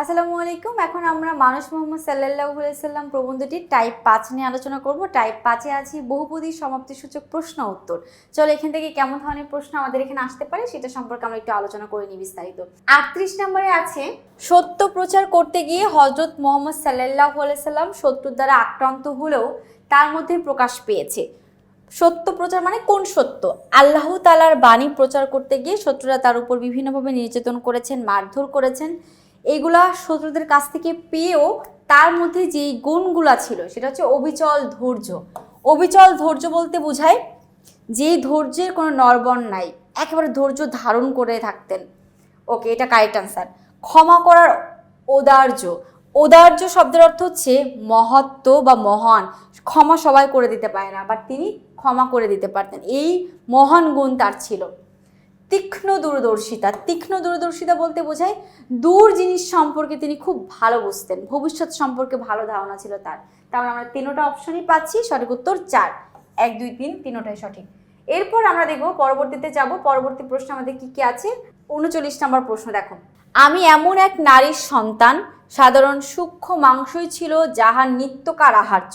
আসসালামু আলাইকুম। এখন আমরা মানুষ মোহাম্মদ সাল্লাহ সাল্লাম প্রবন্ধটি টাইপ পাঁচ নিয়ে আলোচনা করব। টাইপ পাঁচে আছি বহুপদী সমাপ্তিসূচক প্রশ্ন উত্তর। চলো এখান থেকে কেমন ধরনের প্রশ্ন আমাদের এখানে আসতে পারে সেটা সম্পর্কে আমরা একটু আলোচনা করে নিই বিস্তারিত। আটত্রিশ নম্বরে আছে, সত্য প্রচার করতে গিয়ে হজরত মোহাম্মদ সাল্লাহ সাল্লাম শত্রুর দ্বারা আক্রান্ত হলেও তার মধ্যে প্রকাশ পেয়েছে। সত্য প্রচার মানে কোন সত্য? আল্লাহ তালার বাণী প্রচার করতে গিয়ে শত্রুরা তার উপর বিভিন্নভাবে নির্যাতন করেছেন, মারধর করেছেন। এইগুলা শত্রুদের কাছ থেকে পেয়েও তার মধ্যে যে গুণগুলা ছিল, সেটা হচ্ছে অবিচল ধৈর্য। অবিচল ধৈর্য বলতে বোঝায় যে ধৈর্যের কোনো নরবণ নাই, একেবারে ধৈর্য ধারণ করে থাকতেন। ওকে, এটা কারেক্ট আনসার ক্ষমা করার ওদার্য ওদার্য শব্দের অর্থ হচ্ছে মহত্ব বা মহান। ক্ষমা সবাই করে দিতে পারে না বাট তিনি ক্ষমা করে দিতে পারতেন। এই মহান গুণ তার ছিল। তীক্ষ্ণ দূরদর্শিতা তীক্ষ্ণ দূরদর্শিতা বলতে বোঝায় দূর জিনিস সম্পর্কে তিনি খুব ভালো বুঝতেন, ভবিষ্যৎ সম্পর্কে ভালো ধারণা ছিল তার। তাহলে আমরা তিনোটা অপশনই পাচ্ছি, সঠিক উত্তর চার। এক, দুই, তিন, তিনোটাই সঠিক। এরপর আমরা দেখব পরবর্তীতে যাব, পরবর্তী প্রশ্ন আমাদের কি কি আছে? উনচল্লিশ নম্বর প্রশ্ন দেখো। আমি এমন এক নারীর সন্তান, সাধারণ সূক্ষ্ম মাংসই ছিল যাহার নিত্যকার আহার্য।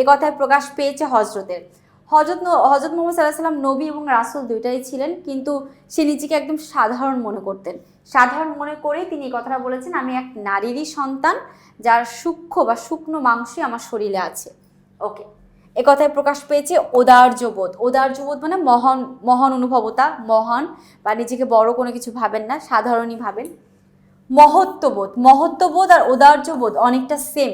এ কথায় প্রকাশ পেয়েছে হজরতের হজরত হজরত মোহাম্মদ সাল্লাহ সাল্লাম নবী এবং রাসুল দুইটাই ছিলেন, কিন্তু সে নিজেকে একদম সাধারণ মনে করতেন। সাধারণ মনে করেই তিনি এই কথাটা বলেছেন, আমি এক নারীরই সন্তান, যার সূক্ষ্ম বা শুকনো মাংসই আমার শরীরে আছে। ওকে। এ কথায় প্রকাশ পেয়েছে ওদার্যবোধ ওদার্যবোধ মানে মহান মহান অনুভবতা, মহান বা নিজেকে বড় কোনো কিছু ভাবেন না, সাধারণই ভাবেন। মহত্ববোধ মহত্ববোধ আর ওদার্যবোধ অনেকটা সেম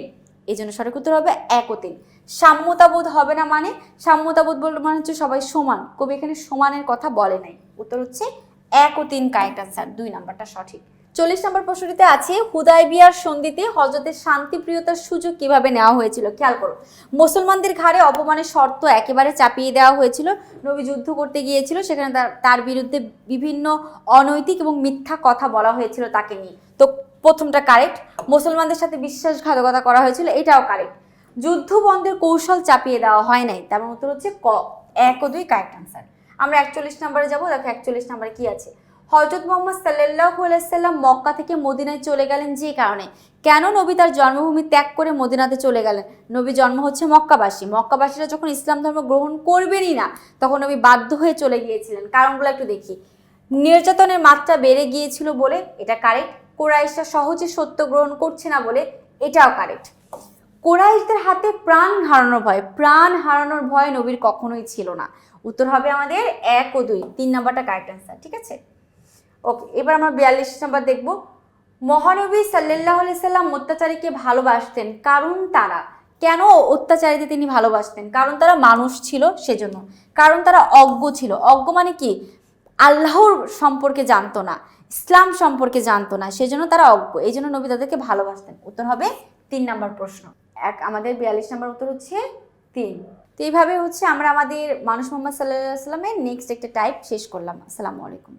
এই জন্য সঠিক উত্তর হবে এক ও তিন সাম্যতাবোধ হবে না মানে সাম্যতাবোধ বলতে মানে হচ্ছে সবাই সমান। কবি এখানে সমানের কথা বলে নাই। উত্তর হচ্ছে এক ও তিন কারেক্ট আনসার দুই নাম্বারটা সঠিক। চল্লিশ নম্বর প্রশ্নটিতে আছে, হুদাই বিয়ার সন্ধিতে হজরতের শান্তিপ্রিয়তার সুযোগ কীভাবে নেওয়া হয়েছিল? খেয়াল করো, মুসলমানদের ঘাড়ে অপমানের শর্ত একেবারে চাপিয়ে দেওয়া হয়েছিল। নবী যুদ্ধ করতে গিয়েছিল, সেখানে তার বিরুদ্ধে বিভিন্ন অনৈতিক এবং মিথ্যা কথা বলা হয়েছিল তাকে নিয়ে। তো প্রথমটা কারেক্ট মুসলমানদের সাথে বিশ্বাসঘাতকতা করা হয়েছিল, এটাও কারেক্ট যুদ্ধ বন্ধের কৌশল চাপিয়ে দেওয়া হয় নাই। তেমন উত্তর হচ্ছে ক, এক ও দুই কারেক্ট আনসার আমরা একচল্লিশ নম্বরে যাব, দেখো একচল্লিশ নম্বরে কি আছে। হজরত মোহাম্মদ সাল্লাহ সাল্লাম মক্কা থেকে মদিনায় চলে গেলেন যে কারণে। কেন নবী তার জন্মভূমি ত্যাগ করে মদিনাতে চলে গেলেন? নবী জন্ম হচ্ছে মক্কাবাসী। মক্কাবাসীরা যখন ইসলাম ধর্ম গ্রহণ করবেনই না, তখন নবী বাধ্য হয়ে চলে গিয়েছিলেন। কারণগুলো একটু দেখি। নির্যাতনের মাত্রা বেড়ে গিয়েছিল বলে এটা কারেক্ট কোরাইশরা সহজে সত্য গ্রহণ করছে না বলে এটাও কারেক্ট। কোরাইশদের হাতে প্রাণ হারানোর ভয়, প্রাণ হারানোর ভয় নবীর কখনোই ছিল না। উত্তর হবে আমাদের এক ও দুই, তিন নাম্বারটা কারেক্ট অ্যান্সার ঠিক আছে? ওকে এবার আমরা বিয়াল্লিশ নাম্বার দেখব। মহানবী সাল্লাহ সাল্লাম অত্যাচারীকে ভালোবাসতেন, কারণ তারা। কেন অত্যাচারীদের তিনি ভালোবাসতেন? কারণ তারা মানুষ ছিল সেজন্য। কারণ তারা অজ্ঞ ছিল। অজ্ঞ মানে কি? আল্লাহর সম্পর্কে জানতো না। ইসলাম সম্পর্কে জানতো না, সেজন্য তারা অজ্ঞ। এই জন্য নবী তাদেরকে ভালোবাসতেন। উত্তর হবে তিন নাম্বার প্রশ্ন। এক, আমাদের বিয়াল্লিশ নাম্বার উত্তর হচ্ছে তিন। তো এইভাবে হচ্ছে আমরা আমাদের মানুষ মোহাম্মদ সাল্লাহ সাল্লামের নেক্সট একটা টাইপ শেষ করলাম। আসসালামু আলাইকুম।